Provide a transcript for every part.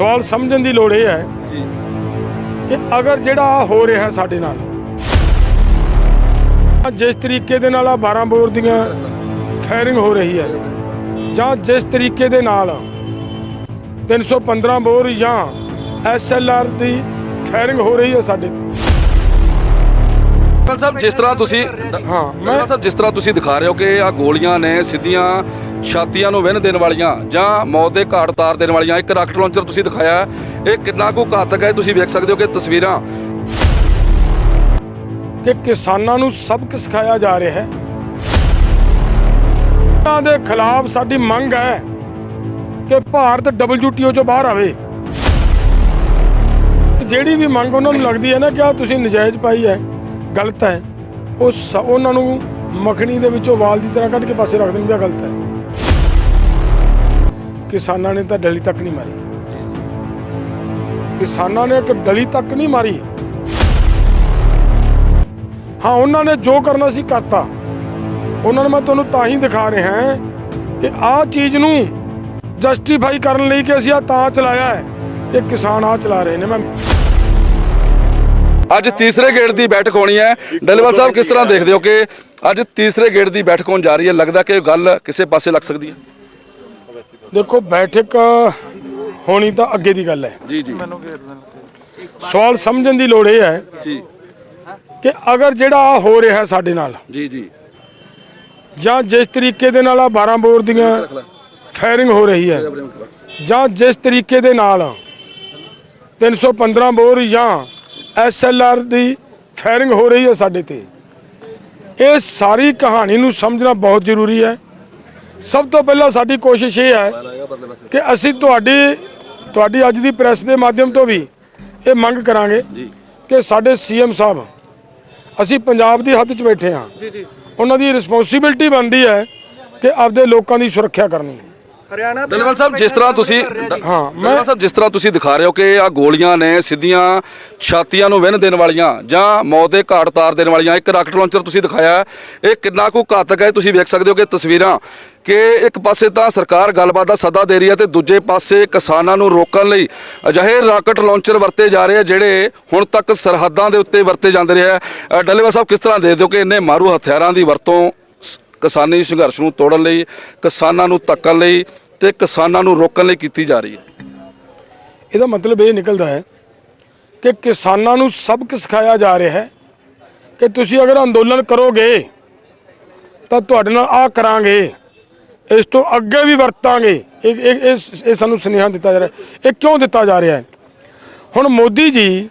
ਸਵਾਲ ਸਮਝਣ ਦੀ ਲੋੜ ਇਹ ਹੈ ਜੀ। ਕਿ ਅਗਰ ਜਿਹੜਾ ਹੋ ਰਿਹਾ ਸਾਡੇ ਨਾਲ ਜਿਸ ਤਰੀਕੇ ਦੇ ਨਾਲ ਆ 12 ਬੋਰ ਦੀਆਂ ਫਾਇਰਿੰਗ ਹੋ ਰਹੀ ਹੈ ਜਾਂ ਜਿਸ ਤਰੀਕੇ ਦੇ ਨਾਲ 315 ਬੋਰ ਜਾਂ ਐਸਐਲਆਰ ਦੀ ਫਾਇਰਿੰਗ ਹੋ ਰਹੀ ਹੈ ਸਾਡੇ ਸਾਹਿਬ ਜਿਸ ਤਰ੍ਹਾਂ ਤੁਸੀਂ ਹਾਂ ਮੈਂ ਸਾਹਿਬ ਜਿਸ ਤਰ੍ਹਾਂ ਤੁਸੀਂ ਦਿਖਾ ਰਹੇ ਹੋ ਕਿ ਆ ਗੋਲੀਆਂ ਨੇ ਸਿੱਧੀਆਂ ਛਾਤੀਆਂ ਨੂੰ ਵਿੰਨ ਦੇਣ ਵਾਲੀਆਂ ਜਾਂ ਮੌਤ ਦੇ ਘਾਟ ਉਤਾਰ ਦੇਣ ਵਾਲੀਆਂ, ਇੱਕ ਰਾਕਟ ਲਾਂਚਰ ਤੁਸੀਂ ਦਿਖਾਇਆ ਇਹ ਕਿੰਨਾ ਕੁ ਘਾਤਕ ਹੈ, ਤੁਸੀਂ ਵੇਖ ਸਕਦੇ ਹੋ ਕਿ ਤਸਵੀਰਾਂ। ਕਿ ਕਿਸਾਨਾਂ ਨੂੰ ਸਬਕ ਸਿਖਾਇਆ ਜਾ ਰਿਹਾ ਹੈ। ਉਹਨਾਂ ਦੇ ਖਿਲਾਫ ਸਾਡੀ ਮੰਗ ਹੈ ਕਿ ਭਾਰਤ WTO ਚੋਂ ਬਾਹਰ ਆਵੇ। ਜਿਹੜੀ ਵੀ ਮੰਗ ਉਹਨਾਂ ਨੂੰ ਲੱਗਦੀ ਹੈ ਨਾ ਕਿ ਆ ਤੁਸੀਂ ਨਜਾਇਜ਼ ਪਾਈ ਹੈ, ਗਲਤ ਹੈ, ਉਹ ਸ- ਉਹਨਾਂ ਨੂੰ ਮੱਖਣੀ ਦੇ ਵਿੱਚੋਂ ਵਾਲ ਦੀ ਤਰ੍ਹਾਂ ਕੱਢ ਕੇ ਪਾਸੇ ਰੱਖ ਦੇਣ ਵੀ ਗਲਤ ਹੈ। ਕਿਸਾਨਾਂ ਨੇ ਤਾਂ ਡਲੀ ਤੱਕ ਨਹੀਂ ਮਾਰੀ। ਕਿਸਾਨਾਂ ਨੇ ਇੱਕ ਡਲੀ ਤੱਕ ਨਹੀਂ ਮਾਰੀ। ਹਾਂ, ਉਹਨਾਂ ਨੇ ਜੋ ਕਰਨਾ ਸੀ ਕਰਤਾ। ਉਹਨਾਂ ਨੂੰ ਮੈਂ ਤੁਹਾਨੂੰ ਤਾਂ ਹੀ ਦਿਖਾ ਰਿਹਾ ਹਾਂ ਕਿ ਆਹ ਚੀਜ਼ ਨੂੰ ਜਸਟੀਫਾਈ ਕਰਨ ਲਈ ਕਿ ਅਸੀਂ ਆ ਤਾਂ ਚਲਾਇਆ ਹੈ ਕਿ ਕਿਸਾਨ ਆ ਚਲਾ ਰਹੇ ਨੇ। ਮੈਂ ਅੱਜ ਤੀਸਰੇ ਗੇੜ ਦੀ ਬੈਠਕ ਹੋਣੀ ਹੈ। ਡੱਲੇਵਾਲ ਸਾਹਿਬ, ਕਿਸ ਤਰ੍ਹਾਂ ਦੇਖਦੇ ਹੋ ਕਿ ਅੱਜ ਤੀਸਰੇ ਗੇੜ ਦੀ ਬੈਠਕ ਹੋਣ ਜਾ ਰਹੀ ਹੈ? ਲੱਗਦਾ ਕਿ ਗੱਲ ਕਿਸੇ ਪਾਸੇ ਲੱਗ ਸਕਦੀ ਹੈ। ਦੇਖੋ ਬੈਠਕ ਹੋਣੀ ਤਾਂ ਅੱਗੇ ਦੀ ਗੱਲ ਹੈ। ਜੀ ਜੀ। ਸਵਾਲ ਸਮਝਣ ਦੀ ਲੋੜ ਇਹ ਹੈ ਜੀ। ਕਿ ਅਗਰ ਜਿਹੜਾ ਹੋ ਰਿਹਾ ਸਾਡੇ ਨਾਲ ਜੀ ਜੀ। ਜਾਂ ਜਿਸ ਤਰੀਕੇ ਦੇ ਨਾਲ ਆ 12 ਬੋਰ ਦੀਆਂ ਫਾਇਰਿੰਗ ਹੋ ਰਹੀ ਹੈ ਜਾਂ ਜਿਸ ਤਰੀਕੇ ਦੇ ਨਾਲ 315 ਬੋਰ ਜਾਂ ਐਸਐਲਆਰ ਦੀ ਫਾਇਰਿੰਗ ਹੋ ਰਹੀ ਹੈ ਸਾਡੇ ਤੇ ਇਹ ਸਾਰੀ ਕਹਾਣੀ ਨੂੰ ਸਮਝਣਾ ਬਹੁਤ ਜ਼ਰੂਰੀ ਹੈ। ਸਭ ਤੋਂ ਪਹਿਲਾਂ ਸਾਡੀ ਕੋਸ਼ਿਸ਼ ਇਹ ਹੈ ਕਿ ਅਸੀਂ ਤੁਹਾਡੀ ਤੁਹਾਡੀ ਅੱਜ ਦੀ ਪ੍ਰੈਸ ਦੇ ਮਾਧਿਅਮ ਤੋਂ ਵੀ ਇਹ ਮੰਗ ਕਰਾਂਗੇ ਕਿ ਸਾਡੇ ਸੀਐਮ ਸਾਹਿਬ ਅਸੀਂ ਪੰਜਾਬ ਦੀ ਹੱਦ 'ਚ ਬੈਠੇ ਹਾਂ। ਉਹਨਾਂ ਦੀ ਰਿਸਪੌਂਸਿਬਿਲਟੀ ਬਣਦੀ ਹੈ ਕਿ ਆਪਦੇ ਲੋਕਾਂ ਦੀ ਸੁਰੱਖਿਆ ਕਰਨੀ। ਡੱਲੇਵਾਲ ਸਾਹਿਬ ਜਿਸ ਤਰ੍ਹਾਂ ਤੁਸੀਂ ਹਾਂ, ਮੈਂ- ਸਾਹਿਬ ਜਿਸ ਤਰ੍ਹਾਂ ਤੁਸੀਂ ਦਿਖਾ ਰਹੇ ਹੋ ਕਿ ਆ ਗੋਲੀਆਂ ਨੇ ਸਿੱਧੀਆਂ ਛਾਤੀਆਂ ਨੂੰ ਵਿੰਨ ਦੇਣ ਵਾਲੀਆਂ ਜਾਂ ਮੌਤ ਦੇ ਘਾਟ ਉਤਾਰ ਦੇਣ ਵਾਲੀਆਂ ਇੱਕ ਰਾਕਟ ਲਾਂਚਰ ਤੁਸੀਂ ਦਿਖਾਇਆ। ਇਹ ਕਿੰਨਾ ਕੁ ਘਾਤਕ ਹੈ ਤੁਸੀਂ ਵੇਖ ਸਕਦੇ ਹੋ ਕਿ ਤਸਵੀਰਾਂ ਕਿ ਇੱਕ ਪਾਸੇ ਤਾਂ ਸਰਕਾਰ ਗੱਲਬਾਤ ਦਾ ਸੱਦਾ ਦੇ ਰਹੀ ਹੈ ਤੇ ਦੂਜੇ ਪਾਸੇ ਕਿਸਾਨਾਂ ਨੂੰ ਰੋਕਣ ਲਈ ਅਜਿਹੇ ਰਾਕਟ ਲਾਂਚਰ ਵਰਤੇ ਜਾ ਰਹੇ ਆ ਜਿਹੜੇ ਹੁਣ ਤੱਕ ਸਰਹੱਦਾਂ ਦੇ ਉੱਤੇ ਵਰਤੇ ਜਾਂਦੇ ਰਹੇ ਆ ਅ, ਡੱਲੇਵਾਲ ਸਾਹਿਬ ਕਿਸ ਤਰ੍ਹਾਂ ਦੇਖਦੇ ਹੋ ਕਿ ਇੰਨੇ ਮਾਰੂ ਹਥਿਆਰਾਂ ਦੀ ਵਰਤੋਂ ਕਿਸਾਨੀ ਸੰਘਰਸ਼ ਨੂੰ ਤੋੜਨ ਲਈ ਕਿਸਾਨਾਂ ਨੂੰ ਧੱਕਣ ਲਈ ਤੇ ਕਿਸਾਨਾਂ ਨੂੰ ਰੋਕਣ ਲਈ ਕੀਤੀ ਜਾ ਰਹੀ ਹੈ। ਇਹਦਾ ਮਤਲਬ ਇਹ ਨਿਕਲਦਾ ਹੈ ਕਿ ਕਿਸਾਨਾਂ ਨੂੰ ਸਬਕ ਸਿਖਾਇਆ ਜਾ ਰਿਹਾ ਹੈ ਕਿ ਤੁਸੀਂ ਅਗਰ ਅੰਦੋਲਨ ਕਰੋਗੇ ਤਾਂ ਤੁਹਾਡੇ ਨਾਲ ਆ ਕਰਾਂਗੇ, ਇਸ ਤੋਂ ਅੱਗੇ ਵੀ ਵਰਤਾਂਗੇ। ਇਹ ਇਹ ਸਾਨੂੰ ਸੁਨੇਹਾ ਦਿੱਤਾ ਜਾ ਰਿਹਾ ਇਹ ਕਿਉਂ ਦਿੱਤਾ ਜਾ ਰਿਹਾ ਹੈ? ਹੁਣ ਮੋਦੀ ਜੀ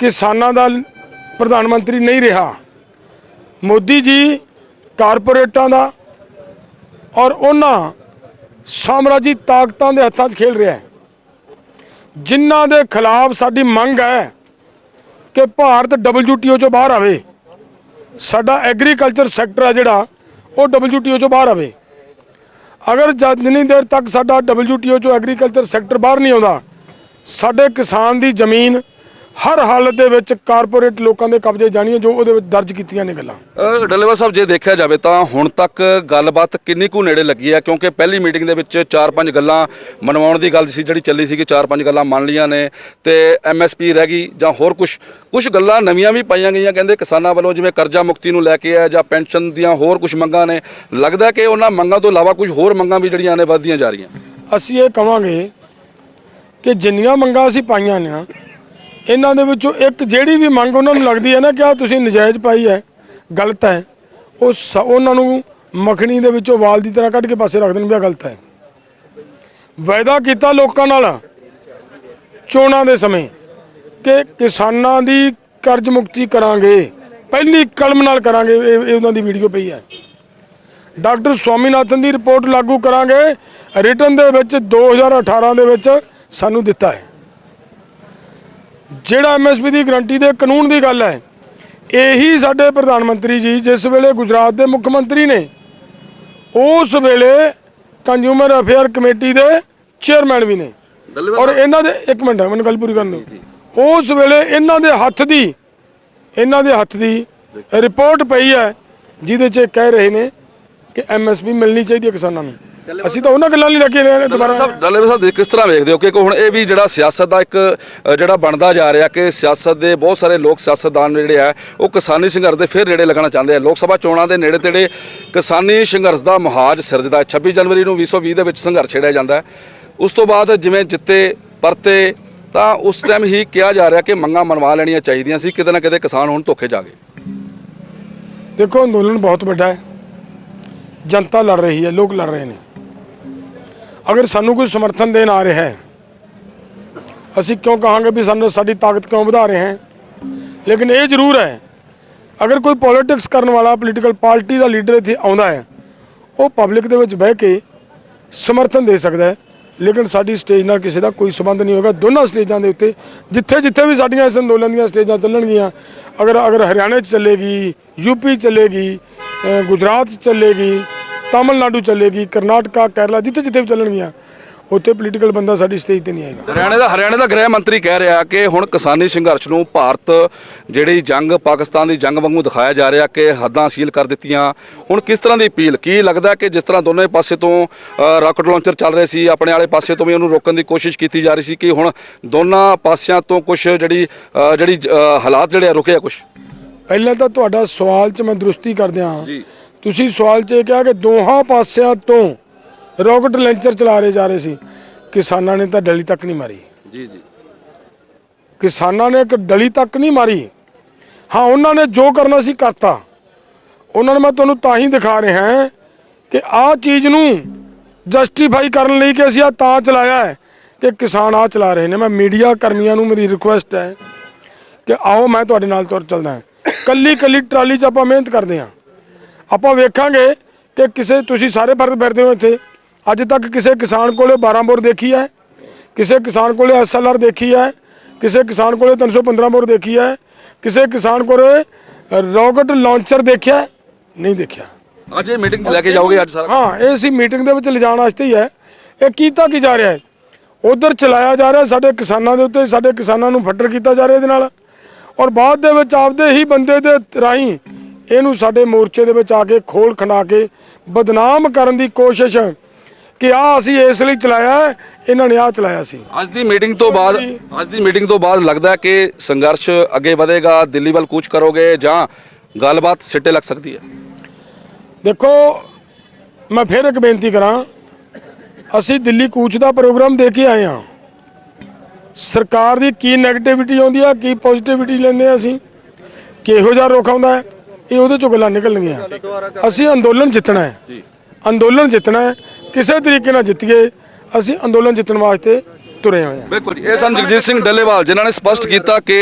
ਕਿਸਾਨਾਂ ਦਾ ਪ੍ਰਧਾਨ ਮੰਤਰੀ ਨਹੀਂ ਰਿਹਾ। ਮੋਦੀ ਜੀ ਕਾਰਪੋਰੇਟਾਂ ਦਾ ਔਰ ਉਹਨਾਂ ਸਾਮਰਾਜੀ ਤਾਕਤਾਂ ਦੇ ਹੱਥਾਂ 'ਚ ਖੇਲ ਰਿਹਾ ਹੈ। ਜਿਨ੍ਹਾਂ ਦੇ ਖਿਲਾਫ ਸਾਡੀ ਮੰਗ ਹੈ ਕਿ ਭਾਰਤ WTO ਚੋਂ ਬਾਹਰ ਆਵੇ। ਸਾਡਾ ਐਗਰੀਕਲਚਰ ਸੈਕਟਰ ਹੈ ਜਿਹੜਾ, ਉਹ WTO ਚੋਂ ਬਾਹਰ ਆਵੇ। ਅਗਰ ਜਿੰਨੀ ਦੇਰ ਤੱਕ ਸਾਡਾ WTO ਚੋਂ ਐਗਰੀਕਲਚਰ ਸੈਕਟਰ ਬਾਹਰ ਨਹੀਂ ਆਉਂਦਾ, ਸਾਡੇ ਕਿਸਾਨ ਦੀ ਜ਼ਮੀਨ ਹਰ ਹਾਲਤ ਦੇ ਵਿੱਚ ਕਾਰਪੋਰੇਟ ਲੋਕਾਂ ਦੇ ਕਬਜ਼ੇ ਜਾਣੀ ਹੈ ਜੋ ਉਹਦੇ ਵਿੱਚ ਦਰਜ ਕੀਤੀਆਂ ਨੇ ਗੱਲਾਂ। ਅ, ਡੱਲੇਵਾਲ ਸਾਹਿਬ ਜੇ ਦੇਖਿਆ ਜਾਵੇ ਤਾਂ ਹੁਣ ਤੱਕ ਗੱਲਬਾਤ ਕਿੰਨੀ ਕੁ ਨੇੜੇ ਲੱਗੀ ਹੈ? ਕਿਉਂਕਿ ਪਹਿਲੀ ਮੀਟਿੰਗ ਦੇ ਵਿੱਚ ਚਾਰ ਪੰਜ ਗੱਲਾਂ ਮਨਵਾਉਣ ਦੀ ਗੱਲ ਸੀ ਜਿਹੜੀ ਚੱਲੀ ਸੀ ਕਿ ਚਾਰ ਪੰਜ ਗੱਲਾਂ ਮੰਨ ਲੀਆਂ ਨੇ ਤੇ ਐਮਐਸਪੀ ਰਹਿ ਗਈ ਜਾਂ ਹੋਰ ਕੁਝ ਕੁਝ ਗੱਲਾਂ ਨਵੀਆਂ ਵੀ ਪਾਈਆਂ ਗਈਆਂ ਕਹਿੰਦੇ ਕਿਸਾਨਾਂ ਵੱਲੋਂ ਜਿਵੇਂ ਕਰਜ਼ਾ ਮੁਕਤੀ ਨੂੰ ਲੈ ਕੇ ਹੈ ਜਾਂ ਪੈਨਸ਼ਨ ਦੀਆਂ ਹੋਰ ਕੁਝ ਮੰਗਾਂ ਨੇ ਲੱਗਦਾ ਕਿ ਉਹਨਾਂ ਮੰਗਾਂ ਤੋਂ ਇਲਾਵਾ ਕੁਝ ਹੋਰ ਮੰਗਾਂ ਵੀ ਜਿਹੜੀਆਂ ਨੇ ਵੱਧਦੀਆਂ ਜਾ ਰਹੀਆਂ। ਅਸੀਂ ਇਹ ਕਵਾਂਗੇ ਕਿ ਜਿੰਨੀਆਂ ਮੰਗਾਂ ਅਸੀਂ ਪਾਈਆਂ ਨਾ ਇਹਨਾਂ ਦੇ ਵਿੱਚੋਂ ਇੱਕ ਜਿਹੜੀ ਵੀ ਮੰਗ ਉਹਨਾਂ ਨੂੰ ਲੱਗਦੀ ਹੈ ਨਾ ਕਿ ਆ ਤੁਸੀਂ ਨਜਾਇਜ਼ ਪਾਈ ਹੈ, ਗਲਤ ਹੈ, ਉਹ ਸ- ਉਹਨਾਂ ਨੂੰ ਮੱਖਣੀ ਦੇ ਵਿੱਚੋਂ ਵਾਲ ਦੀ ਤਰ੍ਹਾਂ ਕੱਢ ਕੇ ਪਾਸੇ ਰੱਖ ਦੇਣ ਵੀ ਆ ਗਲਤ ਹੈ। ਵਾਅਦਾ ਕੀਤਾ ਲੋਕਾਂ ਨਾਲ ਚੋਣਾਂ ਦੇ ਸਮੇਂ ਕਿ ਕਿਸਾਨਾਂ ਦੀ ਕਰਜ਼ ਮੁਕਤੀ ਕਰਾਂਗੇ, ਪਹਿਲੀ ਕਲਮ ਨਾਲ ਕਰਾਂਗੇ, ਇਹ ਉਹਨਾਂ ਦੀ ਵੀਡੀਓ ਪਈ ਹੈ। ਡਾਕਟਰ ਸਵਾਮੀਨਾਥਨ ਦੀ ਰਿਪੋਰਟ ਲਾਗੂ ਕਰਾਂਗੇ, ਰਿਟਰਨ ਦੇ ਵਿੱਚ 2018 ਦੇ ਵਿੱਚ ਸਾਨੂੰ ਦਿੱਤਾ ਹੈ। ਜਿਹੜਾ ਐਮਐਸਪੀ ਦੀ ਗਰੰਟੀ ਦੇ ਕਾਨੂੰਨ ਦੀ ਗੱਲ ਹੈ ਇਹੀ ਸਾਡੇ ਪ੍ਰਧਾਨ ਮੰਤਰੀ ਜੀ ਜਿਸ ਵੇਲੇ ਗੁਜਰਾਤ ਦੇ ਮੁੱਖ ਮੰਤਰੀ ਨੇ ਉਸ ਵੇਲੇ ਕੰਜ਼ਿਊਮਰ ਅਫੇਅਰ ਕਮੇਟੀ ਦੇ ਚੇਅਰਮੈਨ ਵੀ ਨੇ। ਔਰ ਇਹਨਾਂ ਦੇ ਇੱਕ ਮਿੰਟ ਮੈਨੂੰ ਗੱਲ ਪੂਰੀ ਕਰਨ ਦਿਓ। ਉਸ ਵੇਲੇ ਇਹਨਾਂ ਦੇ ਹੱਥ ਦੀ ਇਹਨਾਂ ਦੇ ਹੱਥ ਦੀ ਰਿਪੋਰਟ ਪਈ ਹੈ ਜਿਹਦੇ 'ਚ ਇਹ ਕਹਿ ਰਹੇ ਨੇ ਕਿ ਐਮਐਸਪੀ ਮਿਲਣੀ ਚਾਹੀਦੀ ਹੈ ਕਿਸਾਨਾਂ ਨੂੰ। ਅਸੀਂ ਤਾਂ ਉਹਨਾਂ ਗੱਲਾਂ ਲਈ ਲੱਗੇ ਰਹੇ ਨੇ ਦੁਬਾਰਾ। ਸਭ ਡੱਲੇਵਾਲ ਸਾਹਿਬ ਕਿਸ ਤਰ੍ਹਾਂ ਵੇਖਦੇ ਹੋ ਕਿ ਹੁਣ ਇਹ ਵੀ ਜਿਹੜਾ ਸਿਆਸਤ ਦਾ ਇੱਕ ਜਿਹੜਾ ਬਣਦਾ ਜਾ ਰਿਹਾ ਕਿ ਸਿਆਸਤ ਦੇ ਬਹੁਤ ਸਾਰੇ ਲੋਕ ਸਿਆਸਤਦਾਨ ਜਿਹੜੇ ਆ ਉਹ ਕਿਸਾਨੀ ਸੰਘਰਸ਼ ਦੇ ਫਿਰ ਨੇੜੇ ਲੱਗਣਾ ਚਾਹੁੰਦੇ ਆ। ਲੋਕ ਸਭਾ ਚੋਣਾਂ ਦੇ ਨੇੜੇ ਤੇੜੇ ਕਿਸਾਨੀ ਸੰਘਰਸ਼ ਦਾ ਮਹਾਜ ਸਿਰਜਦਾ ਹੈ। 26 ਜਨਵਰੀ ਨੂੰ 2020 ਦੇ ਵਿੱਚ ਸੰਘਰਸ਼ ਛੇੜਿਆ ਜਾਂਦਾ ਉਸ ਤੋਂ ਬਾਅਦ ਜਿਵੇਂ ਜਿੱਤੇ ਪਰਤੇ ਤਾਂ ਉਸ ਟਾਈਮ ਹੀ ਕਿਹਾ ਜਾ ਰਿਹਾ ਕਿ ਮੰਗਾਂ ਮਨਵਾ ਲੈਣੀਆਂ ਚਾਹੀਦੀਆਂ ਸੀ ਕਿਤੇ ਨਾ ਕਿਤੇ ਕਿਸਾਨ ਹੁਣ ਧੋਖੇ ਜਾ ਗਏ। ਦੇਖੋ ਅੰਦੋਲਨ ਬਹੁਤ ਵੱਡਾ ਹੈ। ਜਨਤਾ ਲੜ ਰਹੀ ਹੈ ਲੋਕ ਲੜ ਰਹੇ ਨੇ। ਅਗਰ ਸਾਨੂੰ ਕੋਈ ਸਮਰਥਨ ਦੇਣ ਆ ਰਿਹਾ ਹੈ ਅਸੀਂ ਕਿਉਂ ਕਹਾਂਗੇ ਵੀ ਸਾਨੂੰ ਸਾਡੀ ਤਾਕਤ ਕਿਉਂ ਵਧਾ ਰਹੇ ਹੈ? ਲੇਕਿਨ ਇਹ ਜ਼ਰੂਰ ਹੈ ਅਗਰ ਕੋਈ ਪੋਲਿਟਿਕਸ ਕਰਨ ਵਾਲਾ ਪੋਲੀਟੀਕਲ ਪਾਰਟੀ ਦਾ ਲੀਡਰ ਇੱਥੇ ਆਉਂਦਾ ਹੈ ਉਹ ਪਬਲਿਕ ਦੇ ਵਿੱਚ ਬਹਿ ਕੇ ਸਮਰਥਨ ਦੇ ਸਕਦਾ ਹੈ ਲੇਕਿਨ ਸਾਡੀ ਸਟੇਜ ਨਾਲ ਕਿਸੇ ਦਾ ਕੋਈ ਸਬੰਧ ਨਹੀਂ ਹੋਗਾ ਦੋਨਾਂ ਸਟੇਜਾਂ ਦੇ ਉੱਤੇ ਜਿੱਥੇ ਜਿੱਥੇ ਵੀ ਸਾਡੀਆਂ ਇਸ ਅੰਦੋਲਨ ਦੀਆਂ ਸਟੇਜਾਂ ਚੱਲਣਗੀਆਂ ਅਗਰ ਅਗਰ ਹਰਿਆਣਾ 'ਚ ਚੱਲੇਗੀ ਯੂਪੀ ਚੱਲੇਗੀ ਅ, ਗੁਜਰਾਤ 'ਚ ਚੱਲੇਗੀ ਤਾਮਿਲਨਾਡੂ ਚੱਲੇਗੀ ਕਰਨਾਟਕਾ ਕੇਰਲਾ ਜਿੱਥੇ ਜਿੱਥੇ ਵੀ ਚੱਲਣਗੀਆਂ ਉੱਥੇ ਪੋਲੀਟੀਕਲ ਬੰਦਾ ਸਾਡੀ ਸਟੇਜ ਤੇ ਨਹੀਂ ਆਏਗਾ। ਹਰਿਆਣੇ ਦਾ ਹਰਿਆਣੇ ਦਾ ਗ੍ਰਹਿ ਮੰਤਰੀ ਕਹਿ ਰਿਹਾ ਕਿ ਹੁਣ ਕਿਸਾਨੀ ਸੰਘਰਸ਼ ਨੂੰ ਭਾਰਤ ਜਿਹੜੀ ਜੰਗ ਪਾਕਿਸਤਾਨ ਦੀ ਜੰਗ ਵਾਂਗੂ ਦਿਖਾਇਆ ਜਾ ਰਿਹਾ ਕਿ ਹੱਦਾਂ ਸੀਲ ਕਰ ਦਿੱਤੀਆਂ। ਹੁਣ ਕਿਸ ਤਰ੍ਹਾਂ ਦੀ ਅਪੀਲ? ਕੀ ਲੱਗਦਾ ਕਿ ਜਿਸ ਤਰ੍ਹਾਂ ਦੋਨੇ ਪਾਸੇ ਤੋਂ ਰਾਕਟ ਲਾਂਚਰ ਚੱਲ ਰਹੇ ਸੀ ਆਪਣੇ ਵਾਲੇ ਪਾਸੇ ਤੋਂ ਵੀ ਉਹਨੂੰ ਰੋਕਣ ਦੀ ਕੋਸ਼ਿਸ਼ ਕੀਤੀ ਜਾ ਰਹੀ ਸੀ ਕਿ ਹੁਣ ਦੋਨਾਂ ਪਾਸਿਆਂ ਤੋਂ ਕੁਝ ਜਿਹੜੀ ਜਿਹੜੀ ਹਾਲਾਤ ਜਿਹੜੇ ਰੁਕੇ ਆ ਕੁਝ ਪਹਿਲਾਂ ਤਾਂ ਤੁਹਾਡਾ ਸਵਾਲ 'ਚ ਮੈਂ ਦਰੁਸਤੀ ਕਰਦਿਆਂ ਜੀ। ਤੁਸੀਂ ਸਵਾਲ 'ਚ ਇਹ ਕਿਹਾ ਕਿ ਦੋਹਾਂ ਪਾਸਿਆਂ ਤੋਂ ਰਾਕਟ ਲਾਂਚਰ ਚਲਾ ਰਹੇ ਜਾ ਰਹੇ ਸੀ। ਕਿਸਾਨਾਂ ਨੇ ਤਾਂ ਡਲੀ ਤੱਕ ਨਹੀਂ ਮਾਰੀ। ਜੀ ਜੀ। ਕਿਸਾਨਾਂ ਨੇ ਇੱਕ ਡਲੀ ਤੱਕ ਨਹੀਂ ਮਾਰੀ। ਹਾਂ ਉਹਨਾਂ ਨੇ ਜੋ ਕਰਨਾ ਸੀ ਕਰਤਾ। ਉਹਨਾਂ ਨੂੰ ਮੈਂ ਤੁਹਾਨੂੰ ਤਾਂ ਹੀ ਦਿਖਾ ਰਿਹਾ ਹਾਂ ਕਿ ਆਹ ਚੀਜ਼ ਨੂੰ ਜਸਟੀਫਾਈ ਕਰਨ ਲਈ ਕਿ ਅਸੀਂ ਆ ਤਾਂ ਚਲਾਇਆ ਹੈ ਕਿ ਕਿਸਾਨ ਆ ਚਲਾ ਰਹੇ ਨੇ। ਮੈਂ ਮੀਡੀਆ ਕਰਮੀਆਂ ਨੂੰ ਮੇਰੀ ਰਿਕੁਐਸਟ ਹੈ ਕਿ ਆਓ ਮੈਂ ਤੁਹਾਡੇ ਨਾਲ ਤੁਰ ਚੱਲਦਾ ਕੱਲੀ ਕੱਲੀ ਟਰਾਲੀ 'ਚ ਆਪਾਂ ਮਿਹਨਤ ਕਰਦੇ ਹਾਂ। ਆਪਾਂ ਵੇਖਾਂਗੇ ਕਿ ਕਿਸੇ ਤੁਸੀਂ ਸਾਰੇ ਫਰਦ ਫਿਰਦੇ ਹੋ ਇੱਥੇ। ਅੱਜ ਤੱਕ ਕਿਸੇ ਕਿਸਾਨ ਕੋਲੇ 12 ਬੋਰ ਦੇਖੀ ਹੈ ਕਿਸੇ ਕਿਸਾਨ ਕੋਲੇ ਐਸਐਲਆਰ ਦੇਖੀ ਹੈ ਕਿਸੇ ਕਿਸਾਨ ਕੋਲੇ 315 ਬੋਰ ਦੇਖੀ ਹੈ ਕਿਸੇ ਕਿਸਾਨ ਕੋਲੇ ਰਾਕਟ ਲਾਂਚਰ ਦੇਖਿਆ? ਨਹੀਂ ਦੇਖਿਆ। ਅੱਜ ਇਹ ਮੀਟਿੰਗ 'ਚ ਲੈ ਕੇ ਜਾਓਗੇ ਅੱਜ ਸਾਰਾ? ਹਾਂ ਇਹ ਸੀ ਮੀਟਿੰਗ ਦੇ ਵਿੱਚ ਲਿਜਾਣ ਵਾਸਤੇ ਹੀ ਹੈ। ਇਹ ਕੀਤਾ ਕੀ ਜਾ ਰਿਹਾ ਹੈ? ਉਧਰ ਚਲਾਇਆ ਜਾ ਰਿਹਾ ਸਾਡੇ ਕਿਸਾਨਾਂ ਦੇ ਉੱਤੇ ਸਾਡੇ ਕਿਸਾਨਾਂ ਨੂੰ ਫੱਟਰ ਕੀਤਾ ਜਾ ਰਿਹਾ ਇਹਦੇ ਨਾਲ। ਔਰ ਬਾਅਦ ਦੇ ਵਿੱਚ ਆਪਦੇ ਹੀ ਬੰਦੇ ਦੇ ਰਾਹੀਂ ਇਹਨੂੰ ਸਾਡੇ ਮੋਰਚੇ ਦੇ ਵਿੱਚ ਆ ਕੇ ਖੋਲ ਖਣਾ ਕੇ ਬਦਨਾਮ ਕਰਨ ਦੀ ਕੋਸ਼ਿਸ਼ ਕਿ ਆ ਅਸੀਂ ਇਸ ਲਈ ਚਲਾਇਆ ਇਹਨਾਂ ਨੇ ਆ ਚਲਾਇਆ ਸੀ। ਅੱਜ ਦੀ ਮੀਟਿੰਗ ਤੋਂ ਬਾਅਦ ਅੱਜ ਦੀ ਮੀਟਿੰਗ ਤੋਂ ਬਾਅਦ ਲੱਗਦਾ ਹੈ ਕਿ ਸੰਘਰਸ਼ ਅੱਗੇ ਵਧੇਗਾ ਦਿੱਲੀ ਵੱਲ ਕੂਚ ਕਰੋਗੇ ਜਾਂ ਗੱਲਬਾਤ ਸਿੱਟੇ ਲੱਗ ਸਕਦੀ ਹੈ? ਦੇਖੋ ਮੈਂ ਫਿਰ ਇੱਕ ਬੇਨਤੀ ਕਰਾਂ ਅਸੀਂ ਦਿੱਲੀ ਕੂਚ ਦਾ ਪ੍ਰੋਗਰਾਮ ਦੇ ਕੇ ਆਏ ਹਾਂ। ਸਰਕਾਰ ਦੀ ਕੀ ਨੈਗੇਟਿਵਿਟੀ ਆਉਂਦੀ ਆ ਕੀ ਪੋਜ਼ਿਟਿਵਿਟੀ ਲੈਂਦੇ ਆ ਅਸੀਂ ਕਿਹੋ ਜਿਹਾ ਰੁਖ ਆਉਂਦਾ ਹੈ? ਇਹ ਉਹਦੇ ਚੋਂ ਗੱਲਾਂ ਨਿਕਲਣਗੀਆਂ। ਅਸੀਂ ਅੰਦੋਲਨ ਜਿੱਤਣਾ ਹੈ। ਅੰਦੋਲਨ ਜਿੱਤਣਾ ਹੈ। ਕਿਸੇ ਤਰੀਕੇ ਨਾਲ ਜਿੱਤੀਏ ਅਸੀਂ ਅੰਦੋਲਨ ਜਿੱਤਣ ਵਾਸਤੇ ਤੁਰੇ ਹੋਏ ਹਾਂ। ਬਿਲਕੁਲ ਜੀ। ਇਹ ਸਨ ਜਗਜੀਤ ਸਿੰਘ ਡੱਲੇਵਾਲ ਜਿਨ੍ਹਾਂ ਨੇ ਸਪਸ਼ਟ ਕੀਤਾ ਕਿ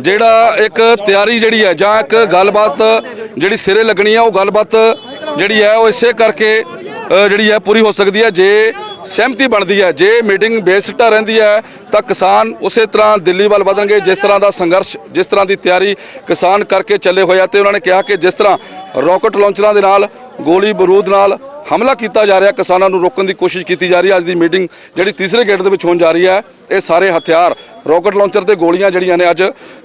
ਜਿਹੜਾ ਇੱਕ ਤਿਆਰੀ ਜਿਹੜੀ ਹੈ ਜਾਂ ਇੱਕ ਗੱਲਬਾਤ ਜਿਹੜੀ ਸਿਰੇ ਲੱਗਣੀ ਹੈ ਉਹ ਗੱਲਬਾਤ ਜਿਹੜੀ ਹੈ ਉਹ ਇਸੇ ਕਰਕੇ ਜਿਹੜੀ ਹੈ ਪੂਰੀ ਹੋ ਸਕਦੀ ਹੈ। ਜੇ ਸਹਿਮਤੀ ਬਣਦੀ ਹੈ। ਜੇ ਮੀਟਿੰਗ ਬੇਸਿੱਟਾ ਰਹਿੰਦੀ ਹੈ, ਤਾਂ ਕਿਸਾਨ ਉਸੇ ਤਰ੍ਹਾਂ ਦਿੱਲੀ ਵੱਲ ਵਧਣਗੇ, ਜਿਸ ਤਰ੍ਹਾਂ ਦਾ ਸੰਘਰਸ਼, ਜਿਸ ਤਰ੍ਹਾਂ ਦੀ ਤਿਆਰੀ ਕਿਸਾਨ ਕਰਕੇ ਚੱਲੇ ਹੋਏ ਆ। ਤੇ ਉਹਨਾਂ ਨੇ ਕਿਹਾ ਕਿ ਜਿਸ ਤਰ੍ਹਾਂ ਰਾਕਟ ਲਾਂਚਰਾਂ ਦੇ ਨਾਲ, ਗੋਲੀ ਬਰੂਦ ਨਾਲ ਹਮਲਾ ਕੀਤਾ ਜਾ ਰਿਹਾ, ਕਿਸਾਨਾਂ ਨੂੰ ਰੋਕਣ ਦੀ ਕੋਸ਼ਿਸ਼ ਕੀਤੀ ਜਾ ਰਹੀ ਹੈ। ਅੱਜ ਦੀ ਮੀਟਿੰਗ ਜਿਹੜੀ ਤੀਸਰੇ ਗੇਟ ਦੇ ਵਿੱਚ ਹੋਣ ਜਾ ਰਹੀ ਹੈ, ਇਹ ਸਾਰੇ ਹਥਿਆਰ ਰਾਕਟ ਲਾਂਚਰ ਤੇ ਗੋਲੀਆਂ ਜਿਹੜੀਆਂ ਨੇ ਅੱਜ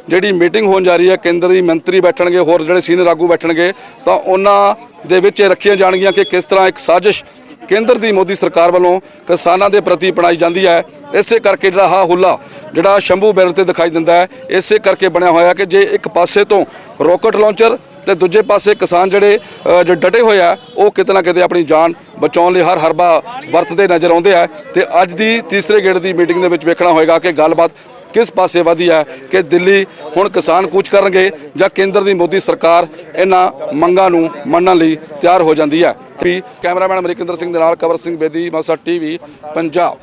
ਜਿਹੜੀ ਮੀਟਿੰਗ ਹੋਣ ਜਾ ਰਹੀ ਹੈ, ਕੇਂਦਰੀ ਮੰਤਰੀ ਬੈਠਣਗੇ, ਹੋਰ ਜਿਹੜੇ ਸੀਨੀਅਰ ਆਗੂ ਬੈਠਣਗੇ, ਤਾਂ ਉਹਨਾਂ ਦੇ ਵਿੱਚ ਇਹ ਰੱਖੀਆਂ ਜਾਣਗੀਆਂ ਕਿ ਕਿਸ ਤਰ੍ਹਾਂ ਇੱਕ ਸਾਜ਼ਿਸ਼ ਕੇਂਦਰ ਦੀ ਮੋਦੀ ਸਰਕਾਰ ਵੱਲੋਂ ਕਿਸਾਨਾਂ ਦੇ ਪ੍ਰਤੀ ਅਪਣਾਈ ਜਾਂਦੀ ਹੈ। ਇਸੇ ਕਰਕੇ ਜਿਹੜਾ ਹਾ ਹੁੱਲਾ, ਜਿਹੜਾ ਸ਼ੰਭੂ ਬੈਰਲ ਤੇ ਦਿਖਾਈ ਦਿੰਦਾ ਹੈ, ਇਸੇ ਕਰਕੇ ਬਣਿਆ ਹੋਇਆ ਕਿ ਜੇ ਇੱਕ ਪਾਸੇ ਤੋਂ ਰਾਕਟ ਲਾਂਚਰ ਤੇ ਦੂਜੇ ਪਾਸੇ ਕਿਸਾਨ ਜਿਹੜੇ ਜੋ ਡਟੇ ਹੋਏ ਆ, ਉਹ ਕਿਤੇ ਨਾ ਕਿਤੇ ਆਪਣੀ ਜਾਨ ਬਚਾਉਣ ਲਈ ਹਰ ਹਰਬਾ ਵਰਤਦੇ ਨਜ਼ਰ ਆਉਂਦੇ ਆ। ਤੇ ਅੱਜ ਦੀ ਤੀਸਰੇ ਗੇੜ ਦੀ ਮੀਟਿੰਗ ਦੇ ਵਿੱਚ ਵੇਖਣਾ ਹੋਏਗਾ ਕਿ ਗੱਲਬਾਤ ਕਿਸ ਪਾਸੇ ਵਧੀ ਹੈ ਕਿ ਦਿੱਲੀ ਹੁਣ ਕਿਸਾਨ ਕੂਚ ਕਰਨਗੇ ਜਾਂ ਕੇਂਦਰ ਦੀ ਮੋਦੀ ਸਰਕਾਰ ਇਹਨਾਂ ਮੰਗਾਂ ਨੂੰ ਮੰਨਣ ਲਈ ਤਿਆਰ ਹੋ ਜਾਂਦੀ ਹੈ। ਕੈਮਰਾਮੈਨ ਅਮਰਿਕੰਦਰ ਸਿੰਘ ਦੇ ਨਾਲ ਕਵਰ ਸਿੰਘ ਬੇਦੀ ਮੌਸਾ ਟੀਵੀ ਪੰਜਾਬ।